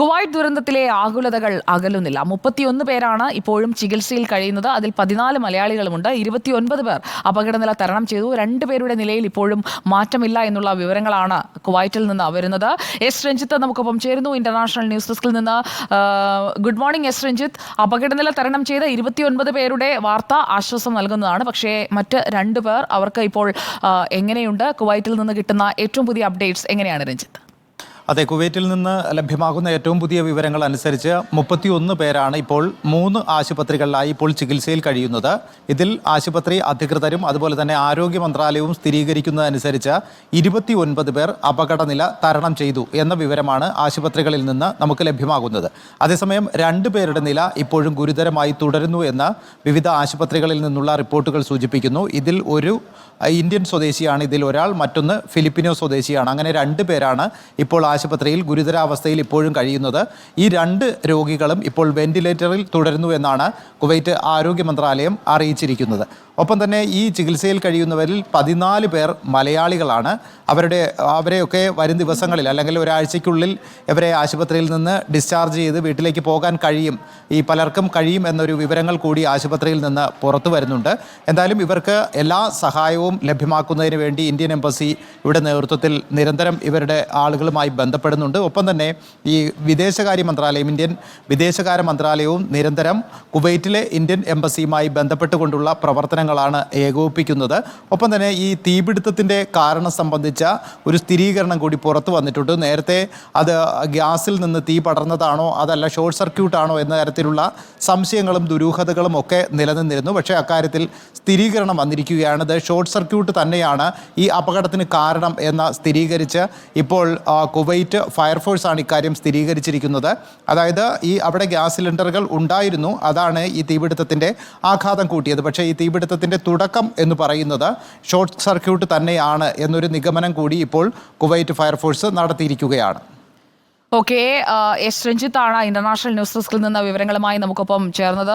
Kuwait ദുരന്തത്തിലെ ആകുലതകൾ അകലുന്നില്ല. മുപ്പത്തിയൊന്ന് പേരാണ് ഇപ്പോഴും ചികിത്സയിൽ കഴിയുന്നത്. അതിൽ പതിനാല് മലയാളികളുമുണ്ട്. ഇരുപത്തിയൊൻപത് പേർ അപകടനില തരണം ചെയ്തു. രണ്ട് പേരുടെ നിലയിൽ ഇപ്പോഴും മാറ്റമില്ല എന്നുള്ള വിവരങ്ങളാണ് കുവൈറ്റിൽ നിന്ന് വരുന്നത്. എസ് രഞ്ജിത്ത് നമുക്കൊപ്പം ചേരുന്നു. ഇന്റർനാഷണൽ ന്യൂസ് ഡെസ്കിൽ നിന്ന് ഗുഡ് മോർണിംഗ് എസ് രഞ്ജിത്ത്. അപകടനില തരണം ചെയ്ത ഇരുപത്തിയൊൻപത് പേരുടെ വാർത്ത ആശ്വാസം നൽകുന്നതാണ്. പക്ഷേ മറ്റ് രണ്ട് പേർ അവർക്ക് ഇപ്പോൾ എങ്ങനെയുണ്ട്? കുവൈറ്റിൽ നിന്ന് കിട്ടുന്ന ഏറ്റവും പുതിയ അപ്ഡേറ്റ്സ് എങ്ങനെയാണ് രഞ്ജിത്ത്? അതെ കുവൈറ്റിൽ നിന്ന് ലഭ്യമാകുന്ന ഏറ്റവും പുതിയ വിവരങ്ങൾ അനുസരിച്ച് മുപ്പത്തിയൊന്ന് പേരാണ് ഇപ്പോൾ മൂന്ന് ആശുപത്രികളിലായി ഇപ്പോൾ ചികിത്സയിൽ കഴിയുന്നത്. ഇതിൽ ആശുപത്രി അധികൃതരും അതുപോലെ തന്നെ ആരോഗ്യ മന്ത്രാലയവും സ്ഥിരീകരിക്കുന്നതനുസരിച്ച് ഇരുപത്തി ഒൻപത് പേർ അപകടനില തരണം ചെയ്തു എന്ന വിവരമാണ് ആശുപത്രികളിൽ നിന്ന് നമുക്ക് ലഭ്യമാകുന്നത്. അതേസമയം രണ്ട് പേരുടെ നില ഇപ്പോഴും ഗുരുതരമായി തുടരുന്നു എന്ന് വിവിധ ആശുപത്രികളിൽ നിന്നുള്ള റിപ്പോർട്ടുകൾ സൂചിപ്പിക്കുന്നു. ഇതിൽ ഒരു ഇന്ത്യൻ സ്വദേശിയാണ് ഇതിൽ ഒരാൾ മറ്റൊന്ന് ഫിലിപ്പിനോ സ്വദേശിയാണ്. അങ്ങനെ രണ്ട് പേരാണ് ഇപ്പോൾ ആശുപത്രിയിൽ ഗുരുതരാവസ്ഥയിൽ ഇപ്പോഴും കഴിയുന്നത് ഈ രണ്ട് രോഗികളും ഇപ്പോൾ വെന്റിലേറ്ററിൽ തുടരുന്നു എന്നാണ് കുവൈറ്റ് ആരോഗ്യ മന്ത്രാലയം അറിയിച്ചിരിക്കുന്നത്. ഒപ്പം തന്നെ ഈ ചികിത്സയിൽ കഴിയുന്നവരിൽ പതിനാല് പേർ മലയാളികളാണ്. അവരുടെ അവരെയൊക്കെ വരും ദിവസങ്ങളിൽ അല്ലെങ്കിൽ ഒരാഴ്ചയ്ക്കുള്ളിൽ ഇവരെ ആശുപത്രിയിൽ നിന്ന് ഡിസ്ചാർജ് ചെയ്ത് വീട്ടിലേക്ക് പോകാൻ കഴിയും. ഈ പലർക്കും കഴിയും എന്നൊരു വിവരങ്ങൾ കൂടി ആശുപത്രിയിൽ നിന്ന് പുറത്തു വരുന്നുണ്ട്. എന്തായാലും ഇവർക്ക് എല്ലാ സഹായവും ലഭ്യമാക്കുന്നതിന് വേണ്ടി ഇന്ത്യൻ എംബസി ഇവിടെ നേതൃത്വത്തിൽ നിരന്തരം ഇവരുടെ ആളുകളുമായി ബന്ധപ്പെടുന്നുണ്ട്. ഒപ്പം തന്നെ ഈ വിദേശകാര്യ മന്ത്രാലയം ഇന്ത്യൻ വിദേശകാര്യ മന്ത്രാലയവും നിരന്തരം കുവൈറ്റിലെ ഇന്ത്യൻ എംബസിയുമായി ബന്ധപ്പെട്ടുകൊണ്ടുള്ള പ്രവർത്തനങ്ങളാണ് ഏകോപിപ്പിക്കുന്നത്. ഒപ്പം തന്നെ ഈ തീപിടുത്തത്തിന്റെ കാരണം സംബന്ധിച്ച ഒരു സ്ഥിരീകരണം കൂടി പുറത്തു വന്നിട്ടുണ്ട്. നേരത്തെ അത് ഗ്യാസിൽ നിന്ന് തീ പടർന്നതാണോ അതല്ല ഷോർട്ട് സർക്യൂട്ടാണോ എന്ന തരത്തിലുള്ള സംശയങ്ങളും ദുരൂഹതകളും ഒക്കെ നിലനിന്നിരുന്നു. പക്ഷേ അക്കാര്യത്തിൽ സ്ഥിരീകരണം വന്നിരിക്കുകയാണ്. ഇത് ഷോർട്ട് സർക്യൂട്ട് തന്നെയാണ് ഈ അപകടത്തിന് കാരണം എന്ന സ്ഥിരീകരിച്ച് ഇപ്പോൾ കുവൈറ്റ് ഫയർഫോഴ്സ് ആണ് ഇക്കാര്യം സ്ഥിരീകരിച്ചിരിക്കുന്നത്. അതായത് ഈ അവിടെ ഗ്യാസ് സിലിണ്ടറുകൾ ഉണ്ടായിരുന്നു. അതാണ് ഈ തീപിടുത്തത്തിന്റെ ആഘാതം കൂട്ടിയത്. പക്ഷേ ഈ തീപിടുത്തത്തിന്റെ തുടക്കം എന്ന് പറയുന്നത് ഷോർട്ട് സർക്യൂട്ട് തന്നെയാണ് എന്നൊരു നിഗമനം കൂടി ഇപ്പോൾ കുവൈറ്റ് ഫയർഫോഴ്സ് നടത്തിയിരിക്കുകയാണ്. ഓക്കെ എസ് രഞ്ജിത്താണ് ഇന്റർനാഷണൽ ന്യൂസ് ഡെസ്കിൽ നിന്ന് വിവരങ്ങളുമായി നമുക്കൊപ്പം ചേർന്നത്.